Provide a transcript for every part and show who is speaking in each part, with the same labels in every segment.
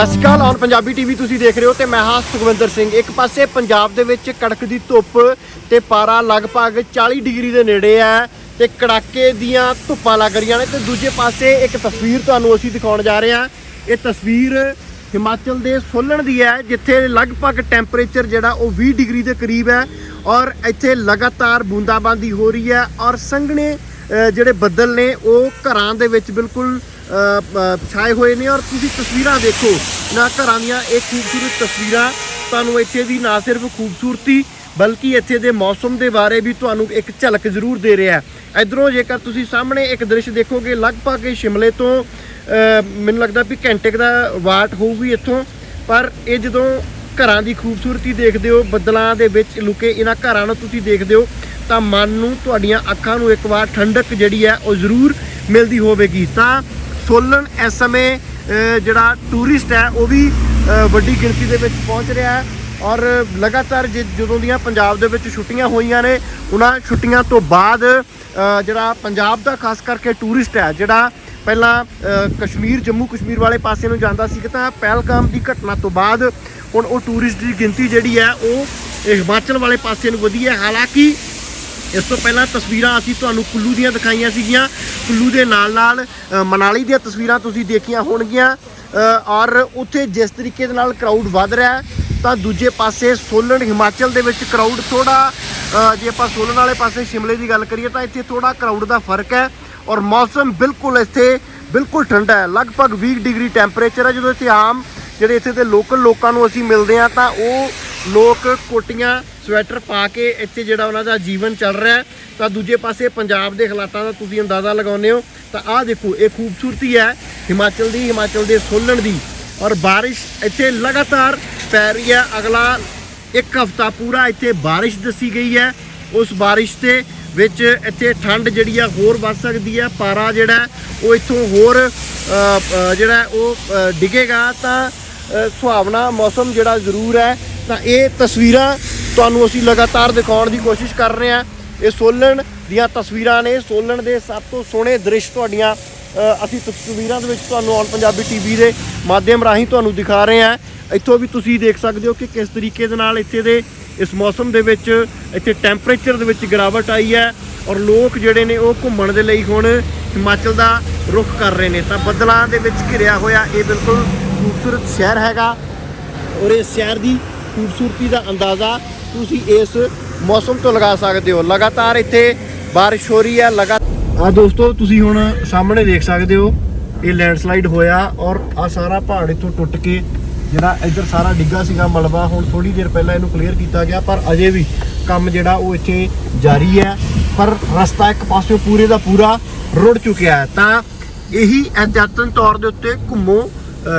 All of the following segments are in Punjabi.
Speaker 1: ਸਤਿ ਸ਼੍ਰੀ ਅਕਾਲ ਔਨ ਪੰਜਾਬੀ ਟੀਵੀ ਤੁਸੀਂ ਦੇਖ ਰਹੇ ਹੋ ਤੇ ਮੈਂ ਹਾਂ ਸੁਖਵਿੰਦਰ ਸਿੰਘ। ਇੱਕ ਪਾਸੇ ਪੰਜਾਬ ਦੇ ਵਿੱਚ ਕੜਕ ਦੀ ਧੁੱਪ ਤੇ ਪਾਰਾ ਲਗਭਗ 40 ਡਿਗਰੀ ਦੇ ਨੇੜੇ ਹੈ ਤੇ ਕੜਾਕੇ ਦੀਆਂ ਧੁੱਪਾਂ ਲੱਗ ਰਹੀਆਂ ਨੇ ਤੇ ਦੂਜੇ ਪਾਸੇ ਇੱਕ ਤਸਵੀਰ ਤੁਹਾਨੂੰ ਅਸੀਂ ਦਿਖਾਉਣ ਜਾ ਰਹੇ ਹਾਂ। ਇਹ ਤਸਵੀਰ ਹਿਮਾਚਲ ਦੇ ਸੋਲਣ ਦੀ ਹੈ, ਜਿੱਥੇ ਲਗਭਗ ਟੈਂਪਰੇਚਰ ਜਿਹੜਾ ਉਹ 20 ਡਿਗਰੀ ਦੇ ਕਰੀਬ ਹੈ ਔਰ ਇੱਥੇ ਲਗਾਤਾਰ ਬੂੰਦਾਬਾਂਦੀ ਹੋ ਰਹੀ ਹੈ ਔਰ ਸੰਘਣੇ ਜਿਹੜੇ ਬੱਦਲ ਨੇ ਉਹ ਘਰਾਂ ਦੇ ਵਿੱਚ ਬਿਲਕੁਲ ਛਾਏ ਹੋਏ ਨੇ ਔਰ ਤੁਸੀਂ ਤਸਵੀਰਾਂ ਦੇਖੋ। ਨਾ ਘਰਾਂ ਦੀਆਂ ਇਹ ਖੂਬਸੂਰਤ ਤਸਵੀਰਾਂ। ਤੁਹਾਨੂੰ ਇੱਥੇ ਦੀ ਨਾ ਸਿਰਫ ਖੂਬਸੂਰਤੀ, ਬਲਕਿ ਇੱਥੇ ਦੇ ਮੌਸਮ ਦੇ ਬਾਰੇ ਵੀ ਤੁਹਾਨੂੰ ਇੱਕ ਝਲਕ ਜ਼ਰੂਰ ਦੇ ਰਿਹਾ ਹੈ। ਇਧਰੋਂ ਜੇਕਰ ਤੁਸੀਂ ਸਾਹਮਣੇ ਇੱਕ ਦ੍ਰਿਸ਼ ਦੇਖੋਗੇ, ਲਗਭਗ ਸ਼ਿਮਲੇ ਤੋਂ ਮੈਨੂੰ ਲੱਗਦਾ ਵੀ ਘੰਟੇ ਦਾ ਵਾਟ ਹੋਊਗੀ ਇੱਥੋਂ। ਪਰ ਇਹ ਜਦੋਂ ਘਰਾਂ ਦੀ ਖੂਬਸੂਰਤੀ ਦੇਖਦੇ ਹੋ, ਬੱਦਲਾਂ ਦੇ ਵਿੱਚ ਲੁਕੇ ਇਹਨਾਂ ਘਰਾਂ ਨੂੰ ਤੁਸੀਂ ਦੇਖਦੇ ਹੋ, ਤਾਂ ਮਨ ਨੂੰ, ਤੁਹਾਡੀਆਂ ਅੱਖਾਂ ਨੂੰ ਇੱਕ ਵਾਰ ਠੰਡਕ ਜਿਹੜੀ ਹੈ, ਉਹ ਜ਼ਰੂਰ ਮਿਲਦੀ ਹੋਵੇਗੀ। ਤਾਂ ਸੋਲਨ ਇਸ ਸਮੇਂ ਜਿਹੜਾ ਟੂਰਿਸਟ ਹੈ, ਉਹ ਵੀ ਵੱਡੀ ਗਿਣਤੀ ਦੇ ਵਿੱਚ ਪਹੁੰਚ ਰਿਹਾ ਹੈ। ਔਰ ਲਗਾਤਾਰ ਜਿ- ਜਦੋਂ ਦੀਆਂ ਪੰਜਾਬ ਦੇ ਵਿੱਚ ਛੁੱਟੀਆਂ ਹੋਈਆਂ ਨੇ, ਉਹਨਾਂ ਛੁੱਟੀਆਂ ਤੋਂ ਬਾਅਦ ਜਿਹੜਾ ਪੰਜਾਬ ਦਾ ਖਾਸ ਕਰਕੇ ਟੂਰਿਸਟ ਹੈ, ਜਿਹੜਾ ਪਹਿਲਾਂ ਕਸ਼ਮੀਰ, ਜੰਮੂ ਕਸ਼ਮੀਰ ਵਾਲੇ ਪਾਸੇ ਨੂੰ ਜਾਂਦਾ ਸੀ, ਤਾਂ ਪਹਿਲਗਾਮ ਦੀ ਘਟਨਾ ਤੋਂ ਬਾਅਦ ਹੁਣ ਉਹ ਟੂਰਿਸਟ ਦੀ ਗਿਣਤੀ ਜਿਹੜੀ ਹੈ, ਉਹ ਹਿਮਾਚਲ ਵਾਲੇ ਪਾਸੇ ਨੂੰ ਵਧੀ ਹੈ। ਹਾਲਾਂਕਿ ਇਸ ਤੋਂ ਪਹਿਲਾਂ ਤਸਵੀਰਾਂ ਅਸੀਂ ਤੁਹਾਨੂੰ ਕੁੱਲੂ ਦੀਆਂ ਦਿਖਾਈਆਂ ਸੀਗੀਆਂ। ਕੁੱਲੂ ਦੇ ਨਾਲ ਨਾਲ ਮਨਾਲੀ ਦੀਆਂ ਤਸਵੀਰਾਂ ਤੁਸੀਂ ਦੇਖੀਆਂ ਹੋਣਗੀਆਂ। ਔਰ ਉੱਥੇ ਜਿਸ ਤਰੀਕੇ ਦੇ ਨਾਲ ਕਰਾਊਡ ਵੱਧ ਰਿਹਾ ਤਾਂ ਦੂਜੇ ਪਾਸੇ ਸੋਲਨ ਹਿਮਾਚਲ ਦੇ ਵਿੱਚ ਕਰਾਊਡ ਥੋੜਾ ਜੇ ਆਪਾਂ ਸੋਲਨ ਵਾਲੇ ਪਾਸੇ ਸ਼ਿਮਲੇ ਦੀ ਗੱਲ ਕਰੀਏ ਤਾਂ ਇੱਥੇ ਥੋੜਾ ਕਰਾਊਡ ਦਾ ਫ਼ਰਕ ਹੈ ਔਰ ਮੌਸਮ ਬਿਲਕੁਲ ਇੱਥੇ ਬਿਲਕੁਲ ਠੰਡਾ ਹੈ। ਲਗਭਗ 20 ਡਿਗਰੀ ਟੈਂਪਰੇਚਰ ਹੈ। ਜਦੋਂ ਇੱਥੇ ਆਮ ਜਿਹੜੇ ਇੱਥੇ ਦੇ ਲੋਕਲ ਲੋਕਾਂ ਨੂੰ ਅਸੀਂ ਮਿਲਦੇ ਹਾਂ ਤਾਂ ਉਹ ਲੋਕ ਕੋਟੀਆਂ ਸਵੈਟਰ ਪਾ ਕੇ ਇੱਥੇ ਜਿਹੜਾ ਉਹਨਾਂ ਦਾ ਜੀਵਨ ਚੱਲ ਰਿਹਾ ਤਾਂ ਦੂਜੇ ਪਾਸੇ ਪੰਜਾਬ ਦੇ ਹਾਲਾਤਾਂ ਦਾ ਤੁਸੀਂ ਅੰਦਾਜ਼ਾ ਲਗਾਉਂਦੇ ਹੋ ਤਾਂ ਆਹ ਦੇਖੋ ਇਹ ਖੂਬਸੂਰਤੀ ਹੈ ਹਿਮਾਚਲ ਦੀ ਹਿਮਾਚਲ ਦੇ ਸੋਲਣ ਦੀ ਔਰ ਬਾਰਿਸ਼ ਇੱਥੇ ਲਗਾਤਾਰ ਪੈ ਰਹੀ ਹੈ। ਅਗਲਾ ਇੱਕ ਹਫਤਾ ਪੂਰਾ ਇੱਥੇ ਬਾਰਿਸ਼ ਦੱਸੀ ਗਈ ਹੈ। ਉਸ ਬਾਰਿਸ਼ ਦੇ ਵਿੱਚ ਇੱਥੇ ਠੰਡ ਜਿਹੜੀ ਆ ਹੋਰ ਵੱਧ ਸਕਦੀ ਹੈ। ਪਾਰਾ ਜਿਹੜਾ ਉਹ ਇੱਥੋਂ ਹੋਰ ਜਿਹੜਾ ਉਹ ਅ, ਡਿੱਗੇਗਾ। ਤਾਂ ਸੁਹਾਵਣਾ ਮੌਸਮ ਜਿਹੜਾ ਜ਼ਰੂਰ ਹੈ। ਤਾਂ ਇਹ ਤਸਵੀਰਾਂ ਤੁਹਾਨੂੰ ਅਸੀਂ ਲਗਾਤਾਰ ਦਿਖਾਉਣ ਦੀ ਕੋਸ਼ਿਸ਼ ਕਰ ਰਹੇ ਹਾਂ। ਇਹ ਸੋਲਣ ਦੀਆਂ ਤਸਵੀਰਾਂ ਨੇ। ਸੋਲਣ ਦੇ ਸਭ ਤੋਂ ਸੋਹਣੇ ਦ੍ਰਿਸ਼ ਤੁਹਾਡੀਆਂ ਅਸੀਂ ਤਸਵੀਰਾਂ ਦੇ ਵਿੱਚ ਤੁਹਾਨੂੰ ਔਨ ਪੰਜਾਬੀ ਟੀਵੀ ਦੇ ਮਾਧਿਅਮ ਰਾਹੀਂ ਤੁਹਾਨੂੰ ਦਿਖਾ ਰਹੇ ਹਾਂ। ਇੱਥੋਂ ਵੀ ਤੁਸੀਂ ਦੇਖ ਸਕਦੇ ਹੋ ਕਿ ਕਿਸ ਤਰੀਕੇ ਦੇ ਨਾਲ ਇੱਥੇ ਦੇ, ਇਸ ਮੌਸਮ ਦੇ ਵਿੱਚ, ਇੱਥੇ ਟੈਂਪਰੇਚਰ ਦੇ ਵਿੱਚ ਗਿਰਾਵਟ ਆਈ ਹੈ ਔਰ ਲੋਕ ਜਿਹੜੇ ਨੇ ਉਹ ਘੁੰਮਣ ਦੇ ਲਈ ਹੁਣ ਹਿਮਾਚਲ ਦਾ ਰੁਖ ਕਰ ਰਹੇ ਨੇ। ਤਾਂ ਬੱਦਲਾਂ ਦੇ ਵਿੱਚ ਘਿਰਿਆ ਹੋਇਆ ਇਹ ਬਿਲਕੁਲ ਖੂਬਸੂਰਤ ਸ਼ਹਿਰ ਹੈਗਾ ਔਰ ਇਸ ਸ਼ਹਿਰ ਦੀ ਖੂਬਸੂਰਤੀ ਦਾ ਅੰਦਾਜ਼ਾ ਤੁਸੀਂ ਇਸ ਮੌਸਮ ਤੋਂ ਲਗਾ ਸਕਦੇ ਹੋ। ਲਗਾਤਾਰ ਇੱਥੇ ਬਾਰਿਸ਼ ਹੋ ਰਹੀ ਹੈ, ਲਗਾ ਆ ਦੋਸਤੋ, ਤੁਸੀਂ ਹੁਣ ਸਾਹਮਣੇ ਦੇਖ ਸਕਦੇ ਹੋ, ਇਹ ਲੈਂਡਸਲਾਈਡ ਹੋਇਆ ਔਰ ਆ ਸਾਰਾ ਪਹਾੜ ਇੱਥੋਂ ਟੁੱਟ ਕੇ ਜਿਹੜਾ ਇੱਧਰ ਸਾਰਾ ਡਿੱਗਾ ਸੀਗਾ ਮਲਬਾ, ਹੁਣ ਥੋੜੀ ਦੇਰ ਪਹਿਲਾਂ ਇਹਨੂੰ ਕਲੀਅਰ ਕੀਤਾ ਗਿਆ, ਪਰ ਅਜੇ ਵੀ ਕੰਮ ਜਿਹੜਾ ਉਹ ਇੱਥੇ ਜਾਰੀ ਹੈ। ਪਰ ਰਸਤਾ ਇੱਕ ਪਾਸਿਓਂ ਪੂਰੇ ਦਾ ਪੂਰਾ ਰੁੜ ਚੁੱਕਿਆ ਹੈ। ਤਾਂ ਇਹੀ ਅਧਿਆਤਮ ਤੌਰ ਦੇ ਉੱਤੇ ਘੁੰਮੋ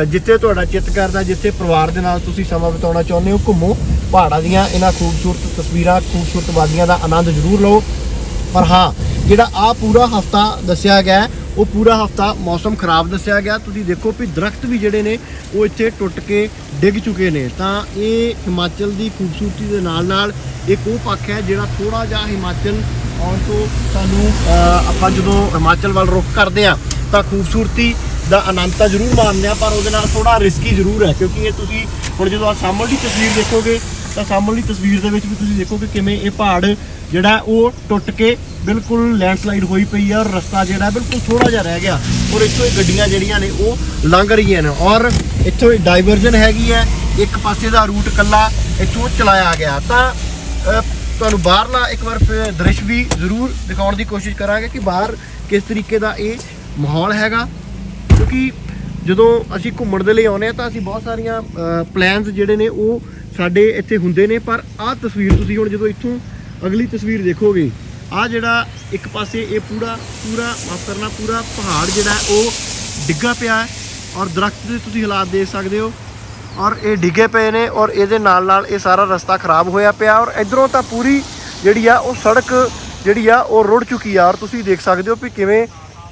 Speaker 1: ਜਿੱਥੇ ਤੁਹਾਡਾ ਚਿੱਤ ਕਰਦਾ, ਜਿੱਥੇ ਪਰਿਵਾਰ ਦੇ ਨਾਲ ਤੁਸੀਂ ਸਮਾਂ ਬਿਤਾਉਣਾ ਚਾਹੁੰਦੇ ਹੋ, ਘੁੰਮੋ। ਪਹਾੜਾਂ ਦੀਆਂ ਇਹਨਾਂ ਖੂਬਸੂਰਤ ਤਸਵੀਰਾਂ ਖੂਬਸੂਰਤ ਵਾਦੀਆਂ ਦਾ ਆਨੰਦ ਜ਼ਰੂਰ ਲਓ। ਪਰ ਹਾਂ, ਜਿਹੜਾ ਆ ਪੂਰਾ ਹਫਤਾ ਦੱਸਿਆ ਗਿਆ ਉਹ ਪੂਰਾ ਹਫਤਾ ਮੌਸਮ ਖਰਾਬ ਦੱਸਿਆ ਗਿਆ। ਤੁਸੀਂ ਦੇਖੋ ਵੀ ਦਰਖਤ ਵੀ ਜਿਹੜੇ ਨੇ, ਉਹ ਇੱਥੇ ਟੁੱਟ ਕੇ ਡਿੱਗ ਚੁੱਕੇ ਨੇ। ਤਾਂ ਇਹ ਹਿਮਾਚਲ ਦੀ ਖੂਬਸੂਰਤੀ ਦੇ ਨਾਲ ਨਾਲ ਇੱਕ ਉਹ ਪੱਖ ਹੈ, ਜਿਹੜਾ ਥੋੜਾ ਜਿਹਾ ਹਿਮਾਚਲ ਆਉਣ ਤੋਂ ਸਾਨੂੰ ਆਪਾਂ ਜਦੋਂ ਹਿਮਾਚਲ ਵੱਲ ਰੁਖ ਕਰਦੇ ਆ ਤਾਂ ਖੂਬਸੂਰਤੀ ਦਾ ਆਨੰਦ ਤਾਂ ਜ਼ਰੂਰ ਮਾਣਦੇ ਆ ਪਰ ਉਹਦੇ ਨਾਲ ਥੋੜਾ ਰਿਸਕੀ ਜ਼ਰੂਰ ਹੈ। ਕਿਉਂਕਿ ਇਹ ਤੁਸੀਂ ਹੁਣ ਜਦੋਂ ਆ ਸਾਹਮਣੇ ਦੀ ਤਸਵੀਰ ਦੇਖੋਗੇ ਤਾਂ ਸਾਹਮਣੇ ਤਸਵੀਰ ਦੇ ਵਿੱਚ ਵੀ ਤੁਸੀਂ ਦੇਖੋ ਕਿ ਕਿਵੇਂ ਇਹ ਪਹਾੜ ਜਿਹੜਾ ਉਹ ਟੁੱਟ ਕੇ ਬਿਲਕੁਲ ਲੈਂਡਸਲਾਈਡ ਹੋਈ ਪਈ ਹੈ ਔਰ ਰਸਤਾ ਜਿਹੜਾ ਬਿਲਕੁਲ ਥੋੜਾ ਜਿਹਾ ਰਹਿ ਗਿਆ ਔਰ ਇੱਥੋਂ ਇਹ ਗੱਡੀਆਂ ਜਿਹੜੀਆਂ ਨੇ ਉਹ ਲੰਘ ਰਹੀਆਂ ਨੇ ਔਰ ਇੱਥੋਂ ਡਾਈਵਰਜਨ ਹੈਗੀ ਹੈ, ਇੱਕ ਪਾਸੇ ਦਾ ਰੂਟ ਕੱਲਾ ਇੱਥੋਂ ਚਲਾਇਆ ਗਿਆ। ਤਾਂ ਤੁਹਾਨੂੰ ਬਾਹਰਲਾ ਇੱਕ ਵਾਰ ਦ੍ਰਿਸ਼ ਵੀ ਜ਼ਰੂਰ ਦਿਖਾਉਣ ਦੀ ਕੋਸ਼ਿਸ਼ ਕਰਾਂਗੇ ਕਿ ਬਾਹਰ ਕਿਸ ਤਰੀਕੇ ਦਾ ਇਹ ਮਾਹੌਲ ਹੈਗਾ। ਕਿਉਂਕਿ ਜਦੋਂ ਅਸੀਂ ਘੁੰਮਣ ਦੇ ਲਈ ਆਉਂਦੇ ਆ ਤਾਂ ਅਸੀਂ ਬਹੁਤ ਸਾਰੀਆਂ ਪਲਾਨਸ ਜਿਹੜੇ ਨੇ ਉਹ ਸਾਡੇ ਇੱਥੇ ਹੁੰਦੇ ਨੇ, ਪਰ ਆਹ ਤਸਵੀਰ ਤੁਸੀਂ ਹੁਣ ਜਦੋਂ ਇੱਥੋਂ ਅਗਲੀ ਤਸਵੀਰ ਦੇਖੋਗੇ, ਆਹ ਜਿਹੜਾ ਇੱਕ ਪਾਸੇ ਇਹ ਪੂਰਾ ਪੂਰਾ ਮਾਫ ਕਰਨਾ ਪੂਰਾ ਪਹਾੜ ਜਿਹੜਾ ਉਹ ਡਿੱਗਾ ਪਿਆ ਹੈ ਔਰ ਦਰਖਤ ਦੇ ਤੁਸੀਂ ਹਾਲਾਤ ਦੇਖ ਸਕਦੇ ਹੋ ਔਰ ਇਹ ਡਿੱਗੇ ਪਏ ਨੇ ਔਰ ਇਹਦੇ ਨਾਲ ਨਾਲ ਇਹ ਸਾਰਾ ਰਸਤਾ ਖਰਾਬ ਹੋਇਆ ਪਿਆ ਔਰ ਇਧਰੋਂ ਤਾਂ ਪੂਰੀ ਜਿਹੜੀ ਆ, ਉਹ ਸੜਕ ਜਿਹੜੀ ਆ, ਉਹ ਰੁੜ ਚੁੱਕੀ ਆ ਔਰ ਤੁਸੀਂ ਦੇਖ ਸਕਦੇ ਹੋ ਵੀ ਕਿਵੇਂ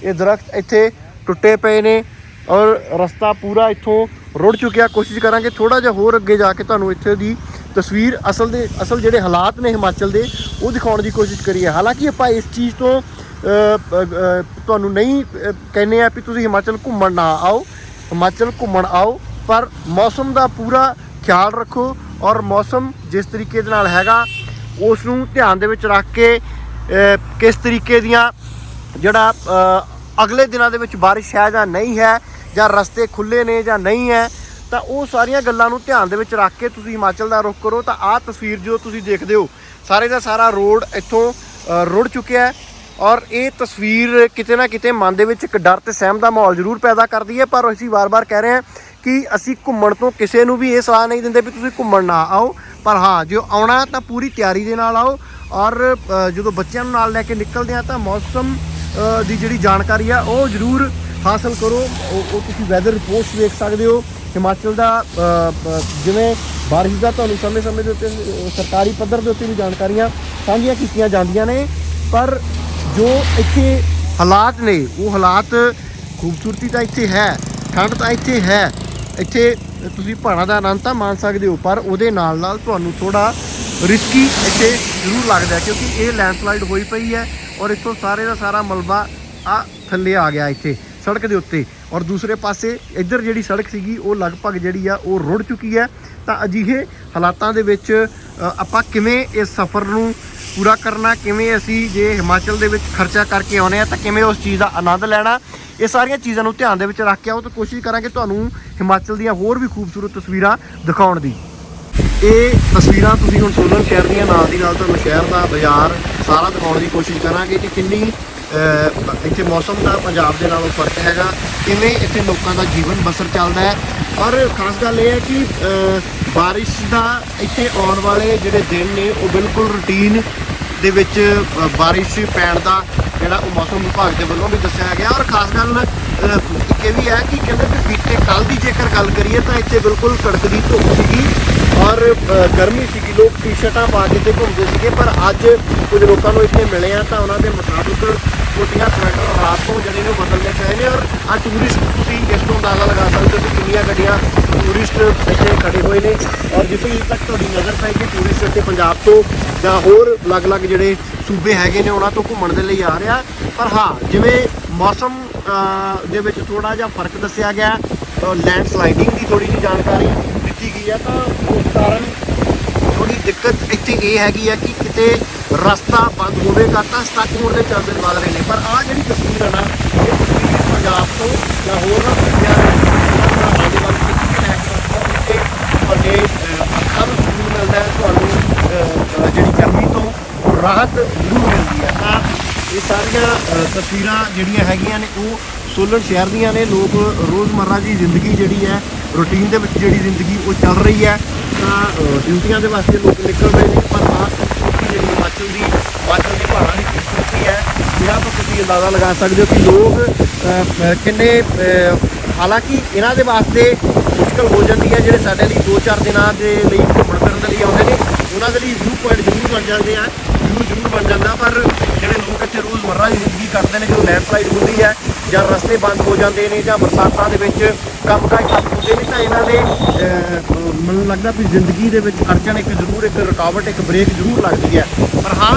Speaker 1: ਇਹ ਦਰਖਤ ਇੱਥੇ ਟੁੱਟੇ ਪਏ ਨੇ ਔਰ ਰਸਤਾ ਪੂਰਾ ਇੱਥੋਂ ਰੁੜ ਚੁੱਕਿਆ। ਕੋਸ਼ਿਸ਼ ਕਰਾਂਗੇ ਥੋੜਾ ਜਿਹਾ ਹੋਰ ਅੱਗੇ ਜਾ ਕੇ ਤੁਹਾਨੂੰ ਇੱਥੇ ਦੀ ਤਸਵੀਰ ਅਸਲ ਦੇ ਅਸਲ ਜਿਹੜੇ ਹਾਲਾਤ ਨੇ ਹਿਮਾਚਲ ਦੇ ਉਹ ਦਿਖਾਉਣ ਦੀ ਕੋਸ਼ਿਸ਼ ਕਰੀਏ। ਹਾਲਾਂਕਿ ਆਪਾਂ ਇਸ ਚੀਜ਼ ਤੋਂ ਤੁਹਾਨੂੰ ਨਹੀਂ ਅ, ਕਹਿੰਦੇ ਆ ਵੀ ਤੁਸੀਂ ਹਿਮਾਚਲ ਘੁੰਮਣ ਨਾ ਆਓ। ਹਿਮਾਚਲ ਘੁੰਮਣ ਆਓ ਪਰ ਮੌਸਮ ਦਾ ਪੂਰਾ ਖਿਆਲ ਰੱਖੋ ਔਰ ਮੌਸਮ ਜਿਸ ਤਰੀਕੇ ਦੇ ਨਾਲ ਹੈਗਾ ਉਸ ਨੂੰ ਧਿਆਨ ਦੇ ਵਿੱਚ ਰੱਖ ਕੇ ਕਿਸ ਤਰੀਕੇ ਦੀਆਂ ਜਿਹੜਾ ਅਗਲੇ ਦਿਨਾਂ ਦੇ ਵਿੱਚ ਬਾਰਿਸ਼ ਹੈ ਜਾਂ ਨਹੀਂ ਹੈ ਜਾਂ ਰਸਤੇ ਖੁੱਲੇ ਨੇ ਜਾਂ ਨਹੀਂ ਹੈ, ਤਾਂ ਉਹ ਸਾਰੀਆਂ ਗੱਲਾਂ ਨੂੰ ਧਿਆਨ ਦੇ ਵਿੱਚ ਰੱਖ ਕੇ ਤੁਸੀਂ ਹਿਮਾਚਲ ਦਾ ਰੁਖ ਕਰੋ, ਤਾਂ ਆਹ ਤਸਵੀਰ ਜੋ ਤੁਸੀਂ ਦੇਖਦੇ ਹੋ, ਸਾਰੇ ਦਾ ਸਾਰਾ ਰੋਡ ਇੱਥੋਂ ਰੁੜ ਚੁੱਕਿਆ ਹੈ ਔਰ ਇਹ ਤਸਵੀਰ ਕਿਤੇ ਨਾ ਕਿਤੇ ਮਨ ਦੇ ਵਿੱਚ ਇੱਕ ਡਰ ਤੇ ਸਹਿਮ ਦਾ ਮਾਹੌਲ ਜ਼ਰੂਰ ਪੈਦਾ ਕਰਦੀ ਹੈ, ਪਰ ਅਸੀਂ ਵਾਰ-ਵਾਰ ਕਹਿ ਰਹੇ ਹਾਂ ਕਿ ਅਸੀਂ ਘੁੰਮਣ ਤੋਂ ਕਿਸੇ ਨੂੰ ਵੀ ਇਹ ਸਲਾਹ ਨਹੀਂ ਦਿੰਦੇ ਵੀ ਤੁਸੀਂ ਘੁੰਮਣ ਨਾ ਆਓ, ਪਰ ਹਾਂ, ਜੇ ਆਉਣਾ ਤਾਂ ਪੂਰੀ ਤਿਆਰੀ ਦੇ ਨਾਲ ਆਓ ਔਰ ਜਦੋਂ ਬੱਚਿਆਂ ਨੂੰ ਨਾਲ ਲੈ ਕੇ ਨਿਕਲਦੇ ਆ ਤਾਂ ਮੌਸਮ ਦੀ ਜਿਹੜੀ ਜਾਣਕਾਰੀ ਆ, ਉਹ ਜ਼ਰੂਰ ਹਾਸਲ ਕਰੋ। ਉਹ ਤੁਸੀਂ ਵੈਦਰ ਰਿਪੋਰਟਸ ਵੇਖ ਸਕਦੇ ਹੋ। ਹਿਮਾਚਲ ਦਾ ਜਿਵੇਂ ਬਾਰਿਸ਼ ਦਾ ਤੁਹਾਨੂੰ ਸਮੇਂ-ਸਮੇਂ ਦੇ ਉੱਤੇ ਸਰਕਾਰੀ ਪੱਧਰ ਦੇ ਉੱਤੇ ਵੀ ਜਾਣਕਾਰੀਆਂ ਸਾਂਝੀਆਂ ਕੀਤੀਆਂ ਜਾਂਦੀਆਂ ਨੇ। ਪਰ ਜੋ ਇੱਥੇ ਹਾਲਾਤ ਨੇ, ਉਹ ਹਾਲਾਤ ਖੂਬਸੂਰਤੀ ਤਾਂ ਇੱਥੇ ਹੈ, ਠੰਡ ਤਾਂ ਇੱਥੇ ਹੈ। ਇੱਥੇ ਤੁਸੀਂ ਪਹਾੜਾਂ ਦਾ ਆਨੰਦ ਤਾਂ ਮਾਣ ਸਕਦੇ ਹੋ, ਪਰ ਉਹਦੇ ਨਾਲ ਨਾਲ ਤੁਹਾਨੂੰ ਥੋੜਾ ਰਿਸਕੀ ਇੱਥੇ ਜ਼ਰੂਰ ਲੱਗਦਾ ਕਿਉਂਕਿ ਇਹ ਲੈਂਡਸਲਾਈਡ ਹੋਈ ਪਈ ਹੈ। ਔਰ ਇੱਥੋਂ ਸਾਰੇ ਦਾ ਸਾਰਾ ਮਲਬਾ ਆ ਥੱਲੇ ਆ ਗਿਆ ਇੱਥੇ, ਸੜਕ ਦੇ ਉੱਤੇ। ਔਰ ਦੂਸਰੇ ਪਾਸੇ ਇੱਧਰ ਜਿਹੜੀ ਸੜਕ ਸੀਗੀ, ਉਹ ਲਗਭਗ ਜਿਹੜੀ ਆ, ਉਹ ਰੁੜ ਚੁੱਕੀ ਹੈ। ਤਾਂ ਅਜਿਹੇ ਹਾਲਾਤਾਂ ਦੇ ਵਿੱਚ ਆਪਾਂ ਕਿਵੇਂ ਇਸ ਸਫ਼ਰ ਨੂੰ ਪੂਰਾ ਕਰਨਾ, ਕਿਵੇਂ ਅਸੀਂ ਜੇ ਹਿਮਾਚਲ ਦੇ ਵਿੱਚ ਖਰਚਾ ਕਰਕੇ ਆਉਨੇ ਆ, ਤਾਂ ਕਿਵੇਂ ਉਸ ਚੀਜ਼ ਦਾ ਆਨੰਦ ਲੈਣਾ, ਇਹ ਸਾਰੀਆਂ ਚੀਜ਼ਾਂ ਨੂੰ ਧਿਆਨ ਦੇ ਵਿੱਚ ਰੱਖ ਕੇ ਆਓ ਤਾਂ ਕੋਸ਼ਿਸ਼ ਕਰਾਂਗੇ ਤੁਹਾਨੂੰ ਹਿਮਾਚਲ ਦੀਆਂ ਹੋਰ ਵੀ ਖੂਬਸੂਰਤ ਤਸਵੀਰਾਂ ਦਿਖਾਉਣ ਦੀ। ਇਹ ਤਸਵੀਰਾਂ ਤੁਸੀਂ ਹੁਣ ਸੋਲਨ ਸ਼ਹਿਰ ਦੀਆਂ ਨਾਲ ਦੀ ਨਾਲ ਤੁਹਾਨੂੰ ਸ਼ਹਿਰ ਦਾ ਬਾਜ਼ਾਰ ਸਾਰਾ ਦਿਖਾਉਣ ਦੀ ਕੋਸ਼ਿਸ਼ ਕਰਾਂਗੇ ਕਿ ਕਿੰਨੀ ਇੱਥੇ ਮੌਸਮ ਦਾ ਪੰਜਾਬ ਦੇ ਨਾਲੋਂ ਫ਼ਰਕ ਹੈਗਾ ਕਿਵੇਂ ਇੱਥੇ ਲੋਕਾਂ ਦਾ ਜੀਵਨ ਬਸਰ ਚੱਲਦਾ ਹੈ। ਔਰ ਖਾਸ ਗੱਲ ਇਹ ਹੈ ਕਿ ਅਹ, ਬਾਰਿਸ਼ ਦਾ ਇੱਥੇ ਆਉਣ ਵਾਲੇ ਜਿਹੜੇ ਦਿਨ ਨੇ ਉਹ ਬਿਲਕੁਲ ਰੁਟੀਨ ਦੇ ਵਿੱਚ ਅ, ਬਾਰਿਸ਼ ਪੈਣ ਦਾ ਜਿਹੜਾ ਉਹ ਮੌਸਮ ਵਿਭਾਗ ਦੇ ਵੱਲੋਂ ਵੀ ਦੱਸਿਆ ਗਿਆ। ਔਰ ਖਾਸ ਗੱਲ ਇੱਕ ਇਹ ਵੀ ਹੈ ਕਿ ਕਹਿੰਦੇ ਕਿ ਬੀਤੇ ਕੱਲ ਦੀ ਜੇਕਰ ਗੱਲ ਕਰੀਏ ਤਾਂ ਇੱਥੇ ਬਿਲਕੁਲ ਕੜਕਦੀ ਧੁੱਪ ਸੀਗੀ ਔਰ ਗਰਮੀ ਸੀਗੀ। ਲੋਕ ਟੀ-ਸ਼ਰਟਾਂ ਪਾ ਕੇ ਤੇ ਘੁੰਮਦੇ ਸੀਗੇ ਪਰ ਅੱਜ ਕੁਝ ਲੋਕਾਂ ਨੂੰ ਇੱਥੇ ਮਿਲੇ ਆ ਤਾਂ ਉਹਨਾਂ ਦੇ ਮੁਤਾਬਕ ਕੋਟੀਆਂ ਸਵੈਟਰ ਰਾਤ ਤੋਂ ਜਿਹੜੇ ਨੇ ਉਹ ਬਦਲਨੇ ਪਏ ਨੇ। ਔਰ ਆ ਟੂਰਿਸਟ ਤੁਸੀਂ ਇਸ ਤੋਂ ਅੰਦਾਜ਼ਾ ਲਗਾ ਸਕਦੇ ਹੋ ਕਿ ਕਿੰਨੀਆਂ ਗੱਡੀਆਂ ਟੂਰਿਸਟ ਇੱਥੇ ਖੜੇ ਹੋਏ ਨੇ। ਔਰ ਜਿੱਥੇ ਤੱਕ ਤੁਹਾਡੀ ਨਜ਼ਰ ਪਏਗੀ ਟੂਰਿਸਟ ਇੱਥੇ ਪੰਜਾਬ ਤੋਂ ਜਾਂ ਹੋਰ ਅਲੱਗ-ਅਲੱਗ ਜਿਹੜੇ ਸੂਬੇ ਹੈਗੇ ਨੇ ਉਹਨਾਂ ਤੋਂ ਘੁੰਮਣ ਦੇ ਲਈ ਆ ਰਿਹਾ। ਪਰ ਹਾਂ, ਜਿਵੇਂ ਮੌਸਮ ਦੇ ਵਿੱਚ ਥੋੜਾ ਜਿਹਾ ਫ਼ਰਕ ਦੱਸਿਆ ਗਿਆ ਲੈਂਡ ਸਲਾਈਡਿੰਗ ਦੀ ਥੋੜੀ ਜਿਹੀ ਜਾਣਕਾਰੀ ਦਿੱਤੀ ਗਈ ਹੈ, ਤਾਂ ਉਸ ਕਾਰਨ ਥੋੜੀ ਦਿੱਕਤ ਇੱਥੇ ਇਹ ਹੈਗੀ ਹੈ ਕਿ ਕਿਤੇ ਰਸਤਾ ਬੰਦ ਹੋਵੇਗਾ ਤਾਂ ਸਟਕ ਹੋਣ ਦੇ ਚਾਂਸਸ ਵੱਧ ਰਹੇ ਨੇ। ਪਰ ਆਹ ਜਿਹੜੀ ਤਸਵੀਰ ਹੈ ਨਾ, ਇਹ ਤਸਵੀਰ ਪੰਜਾਬ ਤੋਂ ਜਾਂ ਹੋਰ ਨਾ ਸੂਬਿਆਂ ਦੇ ਵੱਲ ਖਿੱਚ ਕੇ ਲੈ ਕੇ ਆਉਂਦੀ ਹੈ ਤੇ ਤੁਹਾਡੇ ਅਹ, ਅੱਖਾਂ ਨੂੰ ਸਕੂਨ ਮਿਲਦਾ ਹੈ ਤੁਹਾਨੂੰ ਅਹ, ਅਹ, ਜਿਹੜੀ ਗਰਮੀ ਤੋਂ ਰਾਹਤ ਜ਼ਰੂਰ ਮਿਲਦੀ ਹੈ। ਤਾਂ ਇਹ ਸਾਰੀਆਂ ਅਹ, ਤਸਵੀਰਾਂ ਜਿਹੜੀਆਂ ਹੈਗੀਆਂ ਨੇ ਉਹ ਸੋਲਨ ਸ਼ਹਿਰ ਦੀਆਂ ਨੇ। ਲੋਕ ਰੋਜ਼ਮਰਰਾ ਦੀ ਜ਼ਿੰਦਗੀ ਜਿਹੜੀ ਹੈ ਰੂਟੀਨ ਦੇ ਵਿੱਚ ਜਿਹੜੀ ਜ਼ਿੰਦਗੀ ਉਹ ਚੱਲ ਰਹੀ ਹੈ। ਤਾਂ ਅਹ, ਡਿਊਟੀਆਂ ਦੇ ਵਾਸਤੇ ਲੋਕ ਨਿਕਲ ਰਹੇ ਨੇ ਪਰ ਹਾਂ ਜਿਹੜੀ ਹਿਮਾਚਲ ਦੀ ਹਿਮਾਚਲ ਦੀ ਪਹਾੜਾਂ ਦੀ ਖੂਬਸੂਰਤੀ ਹੈ ਜਿਹੜਾ ਤੋਂ ਤੁਸੀਂ ਅੰਦਾਜ਼ਾ ਲਗਾ ਸਕਦੇ ਹੋ ਕਿ ਲੋਕ ਅਹ, ਅਹ, ਕਿੰਨੇ ਅਹ, ਹਾਲਾਂਕਿ ਇਹਨਾਂ ਦੇ ਵਾਸਤੇ ਮੁਸ਼ਕਲ ਹੋ ਜਾਂਦੀ ਹੈ ਜਿਹੜੇ ਸਾਡੇ ਲਈ 2-4 ਦਿਨਾਂ ਦੇ ਲਈ ਘੁੰਮਣ ਫਿਰਨ ਦੇ ਲਈ ਆਉਂਦੇ ਨੇ ਉਹਨਾਂ ਦੇ ਲਈ ਵਿਊ ਪੁਆਇੰਟ ਜ਼ਰੂਰ ਬਣ ਜਾਂਦੇ ਆ ਵਿਊ ਜ਼ਰੂਰ ਬਣ ਜਾਂਦਾ ਪਰ ਜਿਹੜੇ ਲੋਕ ਇੱਥੇ ਰੋਜ਼ਮਰਰਾ ਦੀ ਜ਼ਿੰਦਗੀ ਕਰਦੇ ਨੇ ਜਦੋਂ ਲੈਂਡਸਲਾਈਡ ਹੁੰਦੀ ਹੈ ਜਾਂ ਰਸਤੇ ਬੰਦ ਹੋ ਜਾਂਦੇ ਨੇ ਜਾਂ ਬਰਸਾਤਾਂ ਦੇ ਵਿੱਚ ਕੰਮਕਾਜ ਠੱਪ ਹੁੰਦੇ ਨੇ ਤਾਂ ਇਹਨਾਂ ਦੇ ਮੈਨੂੰ ਲੱਗਦਾ ਵੀ ਜ਼ਿੰਦਗੀ ਦੇ ਵਿੱਚ ਅੜਚਣ ਇੱਕ ਜ਼ਰੂਰ, ਇੱਕ ਰੁਕਾਵਟ, ਇੱਕ ਬ੍ਰੇਕ ਜ਼ਰੂਰ ਲੱਗਦੀ ਹੈ। ਪਰ ਹਾਂ